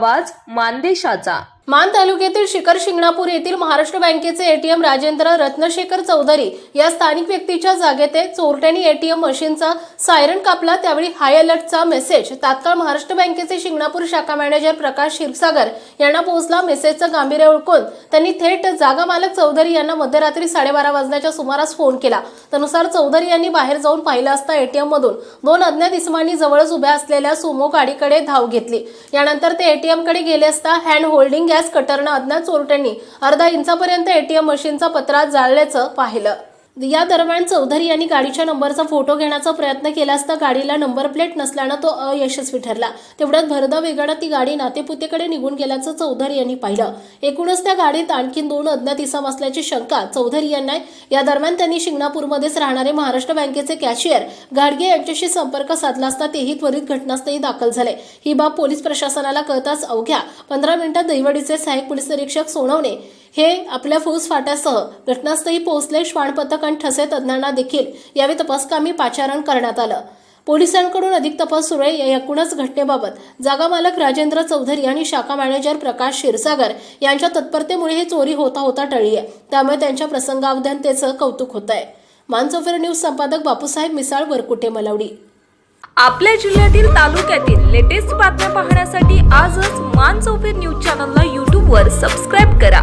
आवाज मानदेशाचा. मान तालुक्यातील शिखर शिंगणापूर येथील महाराष्ट्र बँकेचे एटीएम राजेंद्र रत्नशेखर चौधरी या स्थानिक व्यक्तीच्या जागेत चोरट्यांनी एटीएम मशीनचा सायरन कापला. त्यावेळी हाय अलर्टचा मेसेज. तात्काळ महाराष्ट्र बँकेचे शिंगणापूर शाखा मॅनेजर प्रकाश क्षीरसागर यांना पोहोचला. मेसेजचं गांभीर्य ओळखून त्यांनी थेट जागा मालक चौधरी यांना मध्यरात्री साडेबारा वाजण्याच्या सुमारास फोन केला. त्यानुसार चौधरी यांनी बाहेर जाऊन पाहिलं असता एटीएम मधून दोन अज्ञात इसमांनी जवळच उभ्या असलेल्या सुमो गाडीकडे धाव घेतली. यानंतर ते एटीएमकडे गेले असता हँड होल्डिंग गॅस कटरनं अज्ञात चोरट्यांनी अर्धा इंचापर्यंत एटीएम मशीनचा पत्रा जाळल्याचं पाहिलं. या दरम्यान चौधरी यांनी गाडीच्या नंबरचा फोटो घेण्याचा प्रयत्न केला असता गाडीला नंबर प्लेट नसल्यानं तो अयशस्वी ठरला. तेवढ्यात भरदा वेगानं ती गाडी नातेपुतेकडे निघून गेल्याचं चौधरी यांनी पाहिलं. एकूणच त्या गाडीत आणखीन दोन अज्ञात इसम असल्याची शंका चौधरी यांना या दरम्यान त्यांनी शिंगणापूरमध्येच राहणारे महाराष्ट्र बँकेचे कॅशियर गाडगे यांच्याशी संपर्क साधला असता तेही त्वरित घटनास्थळी दाखल झाले. ही बाब पोलीस प्रशासनाला कळताच अवघ्या पंधरा मिनिटात दैवडीचे सहाय्यक पोलीस निरीक्षक सोनवणे हे आपल्या फौज फाट्यासह घटनास्थळी पोहोचले श्वान पथक आणि ठसे तज्ज्ञांना देखील यावेळी तपासकामी पाचारण करण्यात आलं. पोलिसांकडून अधिक तपास सुरू आहे. या एकूणच घटनेबाबत जागा मालक राजेंद्र चौधरी आणि शाखा मॅनेजर प्रकाश क्षीरसागर यांच्या तत्परतेमुळे ही चोरी होता होता टळली आहे. त्यामुळे त्यांच्या प्रसंगावधानतेचं कौतुक होत आहे. मानसोफेर न्यूज संपादक बापूसाहेब मिसाळ वरकुटे मलावडी. आपल्या जिल्ह्यातील तालुक्यातील लेटेस्ट बातम्या पाहण्यासाठी आजच मान चौफेर न्यूज चॅनलला यूट्यूबवर सबस्क्राईब करा.